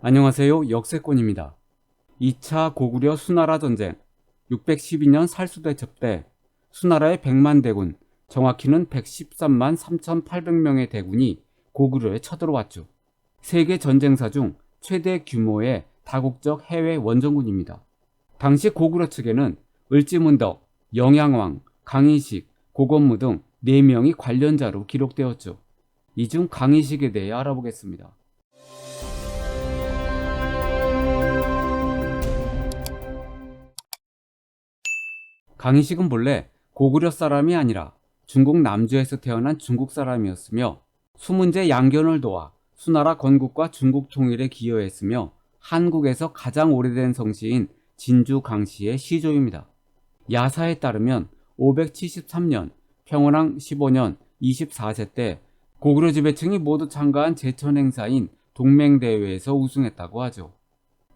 안녕하세요. 역세권입니다. 2차 고구려 수나라 전쟁 612년 살수대첩 때 수나라의 100만 대군, 정확히는 113만 3,800명의 대군이 고구려에 쳐들어왔죠. 세계 전쟁사 중 최대 규모의 다국적 해외 원정군입니다. 당시 고구려 측에는 을지문덕, 영양왕, 강인식, 고건무 등 4명이 관련자로 기록되었죠. 이 중 강인식에 대해 알아보겠습니다. 강희식은 본래 고구려 사람이 아니라 중국 남주에서 태어난 중국 사람이었으며 수문제 양견을 도와 수나라 건국과 중국 통일에 기여했으며 한국에서 가장 오래된 성씨인 진주 강씨의 시조입니다. 야사에 따르면 573년 평원왕 15년 24세 때 고구려 지배층이 모두 참가한 제천 행사인 동맹대회에서 우승했다고 하죠.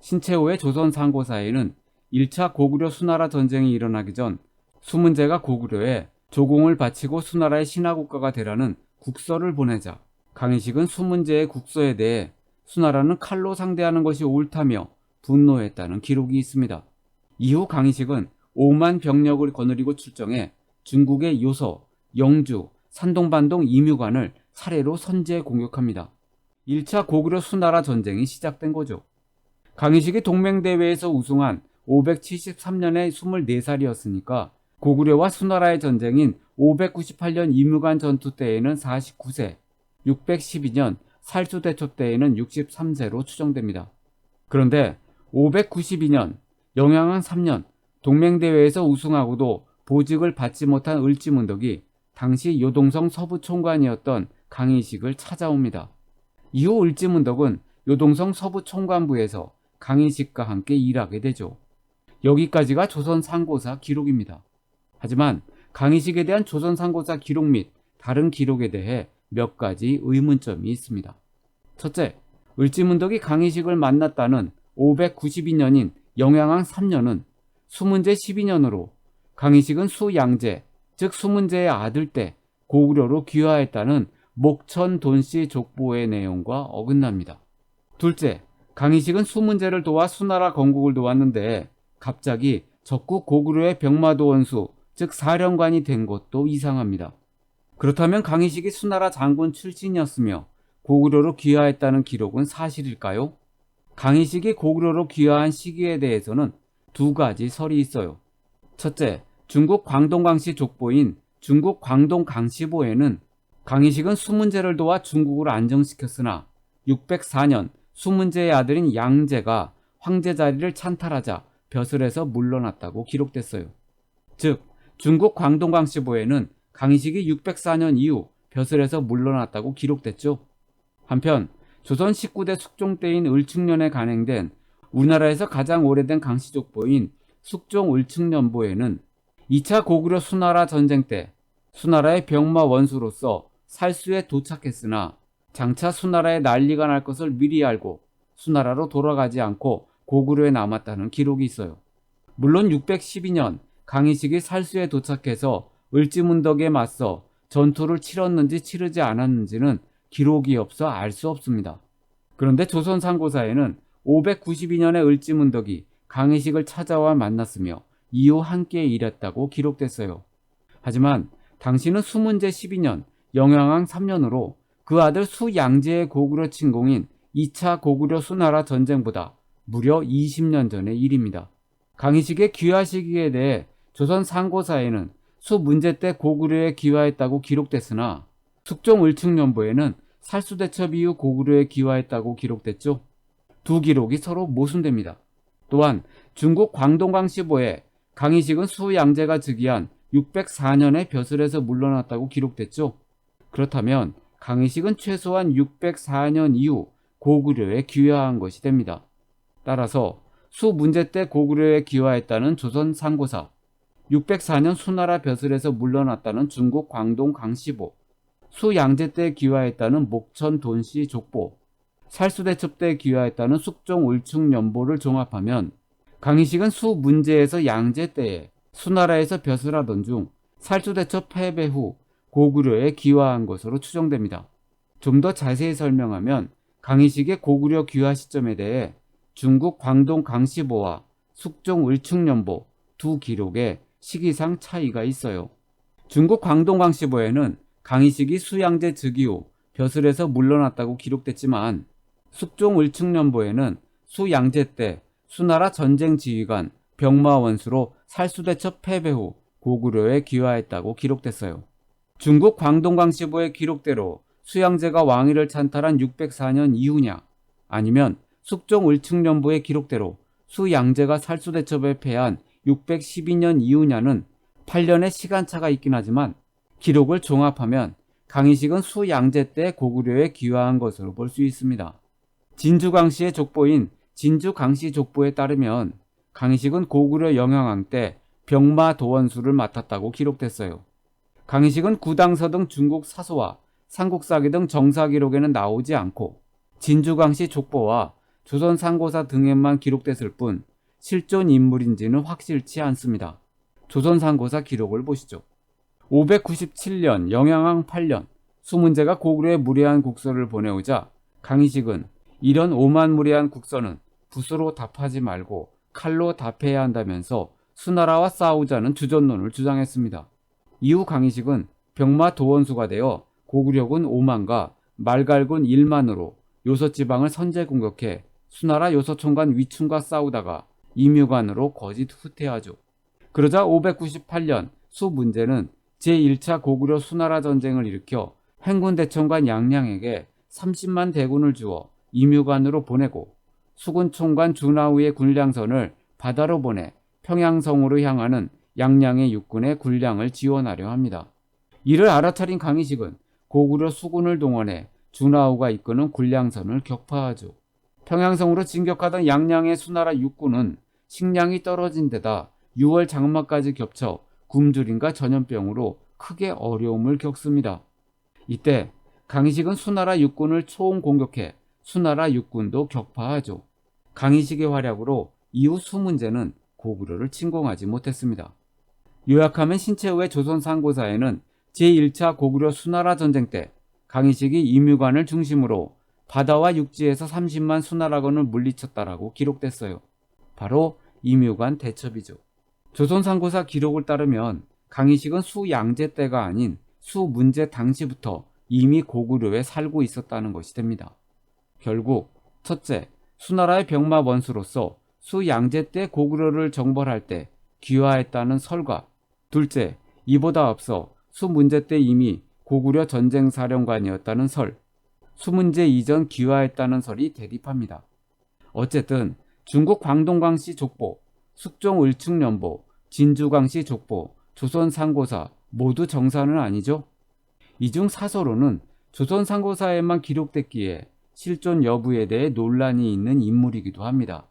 신채호의 조선 상고사에는 1차 고구려 수나라 전쟁이 일어나기 전 수문제가 고구려에 조공을 바치고 수나라의 신하국가가 되라는 국서를 보내자 강희식은 수문제의 국서에 대해 수나라는 칼로 상대하는 것이 옳다며 분노했다는 기록이 있습니다. 이후 강희식은 5만 병력을 거느리고 출정해 중국의 요서, 영주, 산동반동 이뮤관을 차례로 선제 공격합니다. 1차 고구려 수나라 전쟁이 시작된 거죠. 강희식이 동맹대회에서 우승한 573년에 24살이었으니까 고구려와 수나라의 전쟁인 598년 이무관 전투 때에는 49세, 612년 살수대첩 때에는 63세로 추정됩니다. 그런데 592년 영양한 3년 동맹대회에서 우승하고도 보직을 받지 못한 을지문덕이 당시 요동성 서부총관이었던 강희식을 찾아옵니다. 이후 을지문덕은 요동성 서부총관부에서 강희식과 함께 일하게 되죠. 여기까지가 조선 상고사 기록입니다. 하지만 강희식에 대한 조선 상고사 기록 및 다른 기록에 대해 몇 가지 의문점이 있습니다. 첫째, 을지문덕이 강희식을 만났다는 592년인 영양왕 3년은 수문제 12년으로 강희식은 수양제, 즉 수문제의 아들 때 고구려로 귀화했다는 목천 돈씨 족보의 내용과 어긋납니다. 둘째, 강희식은 수문제를 도와 수나라 건국을 도왔는데 갑자기 적국 고구려의 병마도 원수, 즉 사령관이 된 것도 이상합니다. 그렇다면 강희식이 수나라 장군 출신이었으며 고구려로 귀화했다는 기록은 사실일까요? 강희식이 고구려로 귀화한 시기에 대해서는 두 가지 설이 있어요. 첫째, 중국 광동강씨 족보인 중국 광동강씨보에는 강희식은 수문제를 도와 중국을 안정시켰으나 604년 수문제의 아들인 양제가 황제 자리를 찬탈하자 벼슬에서 물러났다고 기록됐어요. 즉, 중국 광동광시보에는 강희식이 604년 이후 벼슬에서 물러났다고 기록됐죠. 한편 조선 19대 숙종 때인 을충년에 간행된 우리나라에서 가장 오래된 강씨족보인 숙종 을충년보에는 2차 고구려 수나라 전쟁 때 수나라의 병마 원수로서 살수에 도착했으나 장차 수나라에 난리가 날 것을 미리 알고 수나라로 돌아가지 않고 고구려에 남았다는 기록이 있어요. 물론 612년 강희식이 살수에 도착해서 을지문덕에 맞서 전투를 치렀는지 치르지 않았는지는 기록이 없어 알 수 없습니다. 그런데 조선 상고사에는 592년에 을지문덕이 강희식을 찾아와 만났으며 이후 함께 일했다고 기록됐어요. 하지만 당시는 수문제 12년, 영양왕 3년으로 그 아들 수양제의 고구려 침공인 2차 고구려 수나라 전쟁보다 무려 20년 전의 일입니다. 강희식의 귀화 시기에 대해 조선 상고사에는 수 문제 때 고구려에 귀화했다고 기록됐으나 숙종 을충년보에는 살수대첩 이후 고구려에 귀화했다고 기록됐죠. 두 기록이 서로 모순됩니다. 또한 중국 광동광시보에 강희식은 수양제가 즉위한 604년에 벼슬에서 물러났다고 기록됐죠. 그렇다면 강희식은 최소한 604년 이후 고구려에 귀화한 것이 됩니다. 따라서 수 문제 때 고구려에 귀화했다는 조선 상고사, 604년 수나라 벼슬에서 물러났다는 중국 광동 강시보, 수 양제 때 귀화했다는 목천 돈씨 족보, 살수대첩 때 귀화했다는 숙종 울충 연보를 종합하면 강희식은 수 문제에서 양제 때에 수나라에서 벼슬하던 중 살수대첩 패배 후 고구려에 귀화한 것으로 추정됩니다. 좀 더 자세히 설명하면 강희식의 고구려 귀화 시점에 대해 중국 광동 강시보와 숙종 을충년보 두 기록에 시기상 차이가 있어요. 중국 광동 강시보에는 강희식이 수양제 즉위 후 벼슬에서 물러났다고 기록됐지만 숙종 을충년보에는 수양제 때 수나라 전쟁 지휘관 병마원수로 살수대첩 패배 후 고구려에 귀화했다고 기록됐어요. 중국 광동광시보의 기록대로 수양제가 왕위를 찬탈한 604년 이후냐 아니면 숙종 을충년보의 기록대로 수양제가 살수대첩에 패한 612년 이후냐는 8년의 시간차가 있긴 하지만 기록을 종합하면 강희식은 수양제 때 고구려에 귀화한 것으로 볼 수 있습니다. 진주강씨의 족보인 진주강씨 족보에 따르면 강희식은 고구려 영영왕 때 병마 도원수를 맡았다고 기록됐어요. 강희식은 구당서 등 중국 사소와 삼국사기 등 정사 기록에는 나오지 않고 진주강씨 족보와 조선 상고사 등에만 기록됐을 뿐 실존 인물인지는 확실치 않습니다. 조선 상고사 기록을 보시죠. 597년 영양왕 8년 수문제가 고구려에 무례한 국서를 보내오자 강희식은 이런 오만무례한 국서는 붓으로 답하지 말고 칼로 답해야 한다면서 수나라와 싸우자는 주전론을 주장했습니다. 이후 강희식은 병마 도원수가 되어 고구려군 5만과 말갈군 1만으로 요서지방을 선제 공격해 수나라 요서총관 위충과 싸우다가 임유관으로 거짓 후퇴하죠. 그러자 598년 수 문제는 제1차 고구려 수나라 전쟁을 일으켜 행군 대총관 양량에게 30만 대군을 주어 임유관으로 보내고 수군 총관 준하우의 군량선을 바다로 보내 평양성으로 향하는 양량의 육군의 군량을 지원하려 합니다. 이를 알아차린 강희식은 고구려 수군을 동원해 준하우가 이끄는 군량선을 격파하죠. 평양성으로 진격하던 양량의 수나라 육군은 식량이 떨어진 데다 6월 장마까지 겹쳐 굶주림과 전염병으로 크게 어려움을 겪습니다. 이때 강희식은 수나라 육군을 초옹 공격해 수나라 육군도 격파하죠. 강희식의 활약으로 이후 수문제는 고구려를 침공하지 못했습니다. 요약하면 신채후의 조선 상고사에는 제1차 고구려 수나라 전쟁 때 강희식이 임유관을 중심으로 바다와 육지에서 30만 수나라군을 물리쳤다라고 기록됐어요. 바로 임유관 대첩이죠. 조선 상고사 기록을 따르면 강희식은 수양제 때가 아닌 수문제 당시부터 이미 고구려에 살고 있었다는 것이 됩니다. 결국 첫째, 수나라의 병마 원수로서 수양제 때 고구려를 정벌할 때 귀화했다는 설과 둘째, 이보다 앞서 수문제 때 이미 고구려 전쟁 사령관이었다는 설, 수문제 이전 귀화했다는 설이 대립합니다. 어쨌든 중국 광동광씨 족보, 숙종 을충년보, 진주광씨 족보, 조선 상고사 모두 정사는 아니죠? 이중 사서로는 조선 상고사에만 기록됐기에 실존 여부에 대해 논란이 있는 인물이기도 합니다.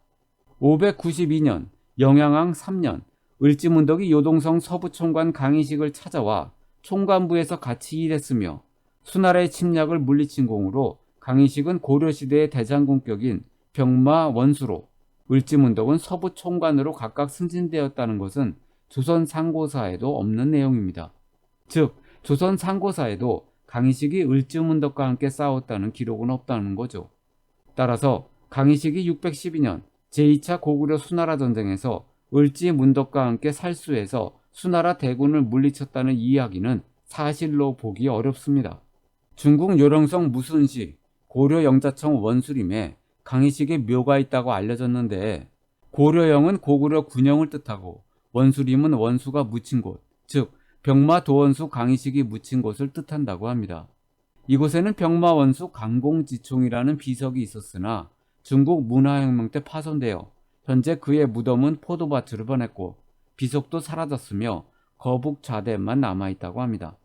592년 영양왕 3년 을지문덕이 요동성 서부총관 강희식을 찾아와 총관부에서 같이 일했으며 수나라의 침략을 물리친 공으로 강희식은 고려시대의 대장군격인 병마 원수로 을지문덕은 서부 총관으로 각각 승진되었다는 것은 조선 상고사에도 없는 내용입니다. 즉 조선 상고사에도 강희식이 을지문덕과 함께 싸웠다는 기록은 없다는 거죠. 따라서 강희식이 612년 제2차 고구려 수나라 전쟁에서 을지문덕과 함께 살수해서 수나라 대군을 물리쳤다는 이야기는 사실로 보기 어렵습니다. 중국 요령성 무순시 고려 영자청 원수림에 강희식의 묘가 있다고 알려졌는데 고려영은 고구려 군영을 뜻하고 원수림은 원수가 묻힌 곳, 즉 병마 도원수 강희식이 묻힌 곳을 뜻한다고 합니다. 이곳에는 병마 원수 강공지총이라는 비석이 있었으나 중국 문화혁명 때 파손되어 현재 그의 무덤은 포도밭으로 변했고 비석도 사라졌으며 거북 좌대만 남아있다고 합니다.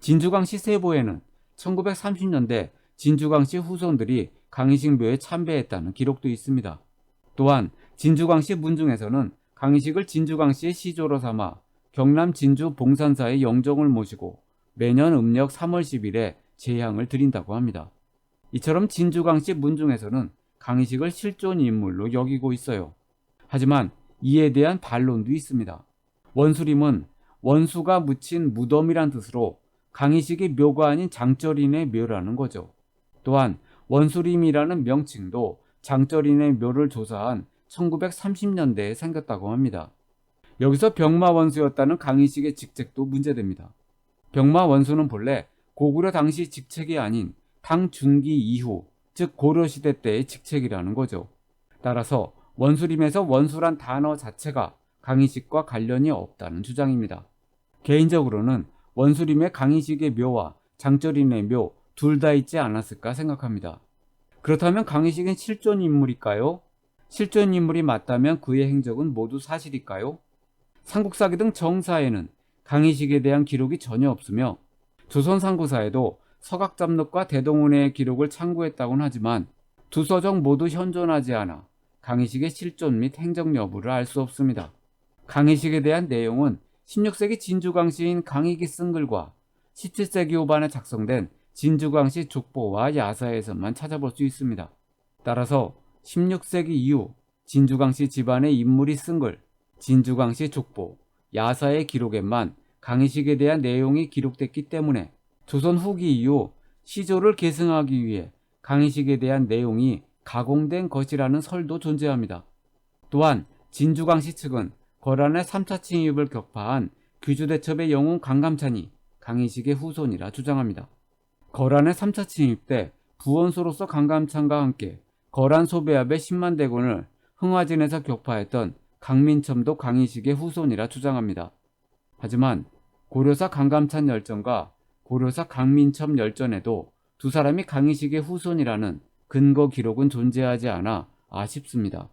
진주강 시 세보에는 1930년대 진주강씨 후손들이 강희식 묘에 참배했다는 기록도 있습니다. 또한 진주강씨 문중에서는 강희식을 진주강씨의 시조로 삼아 경남 진주 봉산사의 영정을 모시고 매년 음력 3월 10일에 제향을 드린다고 합니다. 이처럼 진주강씨 문중에서는 강희식을 실존 인물로 여기고 있어요. 하지만 이에 대한 반론도 있습니다. 원수림은 원수가 묻힌 무덤이란 뜻으로 강희식의 묘가 아닌 장철인의 묘라는 거죠. 또한 원수림이라는 명칭도 장철인의 묘를 조사한 1930년대에 생겼다고 합니다. 여기서 병마 원수였다는 강희식의 직책도 문제됩니다. 병마 원수는 본래 고구려 당시 직책이 아닌 당 중기 이후, 즉 고려시대 때의 직책이라는 거죠. 따라서 원수림에서 원수란 단어 자체가 강희식과 관련이 없다는 주장입니다. 개인적으로는 원수림의 강희식의 묘와 장철인의 묘 둘 다 있지 않았을까 생각합니다. 그렇다면 강희식은 실존 인물일까요? 실존 인물이 맞다면 그의 행적은 모두 사실일까요? 삼국사기 등 정사에는 강희식에 대한 기록이 전혀 없으며 조선 삼국사에도 서각잡록과 대동운의 기록을 참고했다고는 하지만 두 서적 모두 현존하지 않아 강희식의 실존 및 행적 여부를 알 수 없습니다. 강희식에 대한 내용은 16세기 진주강시인 강희기 쓴 글과 17세기 후반에 작성된 진주강시 족보와 야사에서만 찾아볼 수 있습니다. 따라서 16세기 이후 진주강시 집안의 인물이 쓴 글, 진주강시 족보, 야사의 기록에만 강희식에 대한 내용이 기록됐기 때문에 조선 후기 이후 시조를 계승하기 위해 강희식에 대한 내용이 가공된 것이라는 설도 존재합니다. 또한 진주강시 측은 거란의 3차 침입을 격파한 귀주대첩의 영웅 강감찬이 강희식의 후손이라 주장합니다. 거란의 3차 침입 때 부원소로서 강감찬과 함께 거란 소배합의 10만 대군을 흥화진에서 격파했던 강민첨도 강희식의 후손이라 주장합니다. 하지만 고려사 강감찬 열전과 고려사 강민첨 열전에도 두 사람이 강희식의 후손이라는 근거 기록은 존재하지 않아 아쉽습니다.